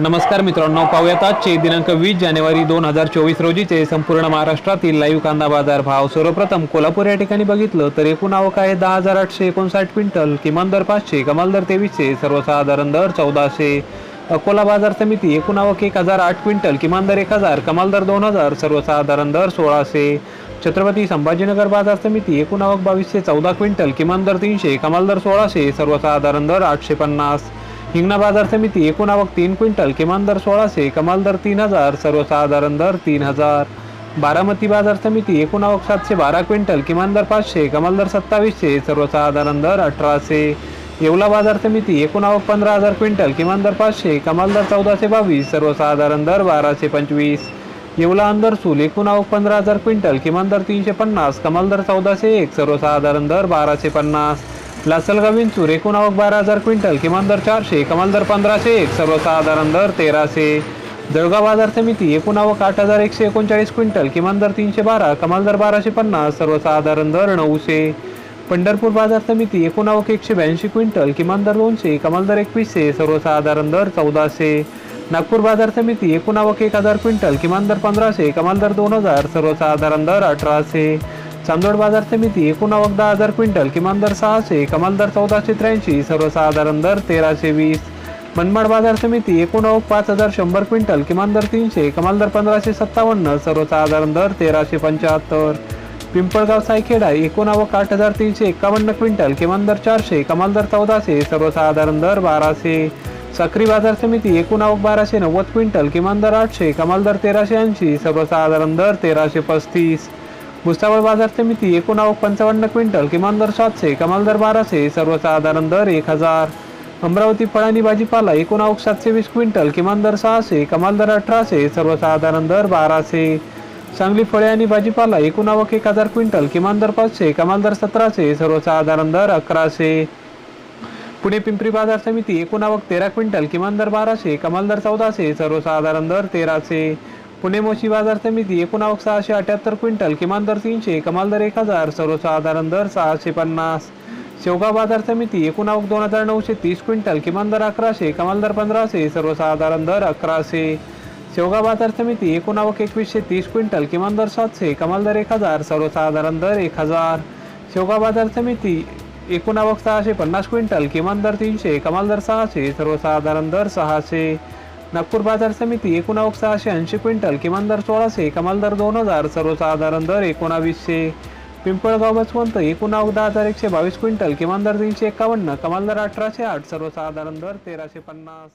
नमस्कार मित्रांनो पाहूयात आजचे दिनांक वीस जानेवारी दोन हजार चोवीस रोजीचे संपूर्ण महाराष्ट्रातील लाईव्ह कांदा बाजार भाव. सर्वप्रथम कोल्हापूर या ठिकाणी बघितलं तर एकूण आवक आहे दहा हजार आठशे एकोणसाठ क्विंटल किमान दर पाचशे कमाल दर तेवीसशे सर्वसाधारण दर चौदाशे. अकोला बाजार समिती एकूण आवक एक हजार आठ क्विंटल किमान दर एक हजार कमाल दर दोन हजार सर्वसाधारण दर सोळाशे. छत्रपती संभाजीनगर बाजार समिती एकूण आवक बावीसशे चौदा क्विंटल किमान दर तीनशे कमाल दर सोळाशे सर्वसाधारण दर आठशे पन्नास. हिंगणा बाजार समिती एकूण आवक तीन क्विंटल किमान दर सोळाशे कमाल दर तीन हजार सर्वसाधारण दर तीन हजार. बारामती बाजार समिती एकूण आवक सातशे बारा क्विंटल किमान दर पाचशे कमाल दर सत्तावीसशे सर्वसाधारण दर अठराशे. येवला बाजार समिती एकूण आवक पंधरा हजार क्विंटल किमान दर पाचशे कमाल दर चौदाशे बावीस सर्वसाधारण दर बाराशे पंचवीस. येवला अंदरसूल एकूण आवक पंधरा हजार क्विंटल किमान दर तीनशे पन्नास कमाल दर चौदाशे एक सर्वसाधारण दर बाराशे पन्नास. लासलगाव विंचूर एकूण आवक बारा हजार क्विंटल किमान दर चारशे कमाल दर पंधराशे एक सर्वसाधारण दर तेराशे. जळगाव बाजार समिती एकूण आवक आठ हजार एकशे एकोणचाळीस क्विंटल किमान दर तीनशे बारा कमाल दर बाराशे पन्नास सर्वसाधारण दर नऊशे. पंढरपूर बाजार समिती एकूण आवक एकशे ब्याऐंशी क्विंटल किमान दर दोनशे कमाल दर एकवीसशे सर्वसाधारण दर चौदाशे. नागपूर बाजार समिती एकूण आवक एक हजार क्विंटल किमान दर पंधराशे कमाल दर दोन हजार सर्वसाधारण दर अठराशे. चांदोड बाजार समिती एकूण आवक दहा हजार क्विंटल किमान दर सहाशे कमाल दर चौदाशे त्र्याऐंशी सर्वसाधारण दर तेराशे वीस. मनमाड बाजार समिती एकूण आवक पाच हजार शंभर क्विंटल किमान दर तीनशे कमाल दर पंधराशे सत्तावन्न सर्वसाधारण दर तेराशे पंच्याहत्तर. पिंपळगाव सायखेडा एकूण आवक आठ हजार तीनशे एकावन्न क्विंटल किमान दर चारशे कमाल दर चौदाशे सर्वसाधारण दर बाराशे. साखरी बाजार समिती एकूण आवक बाराशे नव्वद क्विंटल किमान दर आठशे कमाल दर तेराशे ऐंशी सर्वसाधारण दर तेराशे पस्तीस. भुसावळ बाजार समिती एकूण आवक पंचावन्न क्विंटल किमान दर सातशे कमाल दर बाराशे सर्वसाधारण दर एक हजार. अमरावती फळ आणि भाजीपाला एकूण आवक सातशे वीस क्विंटल किमान दर सहाशे कमाल दर अठराशे सर्वसाधारण दर बाराशे. सांगली फळे आणि भाजीपाला एकूण आवक एक हजार क्विंटल किमान दर पाचशे कमाल दर सतराशे सर्वसाधारण दर अकराशे. पुणे पिंपरी बाजार समिती एकूण आवक तेरा क्विंटल किमान दर बाराशे कमाल दर चौदाशे सर्वसाधारण दर तेराशे. पुणे मोशी बाजार समिती एकूण आवक सहाशे अठ्याहत्तर क्विंटल किमान दर तीनशे कमाल दर एक हजार सर्वसाधारण दर सहाशे पन्नास. शेवगाव बाजार समिती एकूण आवक दोन हजार नऊशे तीस क्विंटल किमान दर अकराशे कमाल दर पंधराशे सर्वसाधारण दर अकराशे. शेवगाव बाजार समिती एकूण आवक एकवीसशे तीस क्विंटल किमान दर सातशे कमाल दर एक हजार सर्वसाधारण दर एक हजार. शेवगाव बाजार समिती एकूण आवक सहाशे पन्नास क्विंटल किमान दर तीनशे कमाल दर सहाशे सर्वसाधारण दर सहाशे. नागपूर बाजार समिती एकूण आवक सहाशे ऐंशी क्विंटल किमान दर सोळाशे कमाल दर दोन हजार सर्वसाधारण दर एकोणावीसशे. पिंपळगाव बसवंत एकूण आवक दहा हजार एकशे बावीस क्विंटल किमान दर तीनशे एकावन्न कमाल दर अठराशे आठ सर्वसाधारण दर तेराशे पन्नास.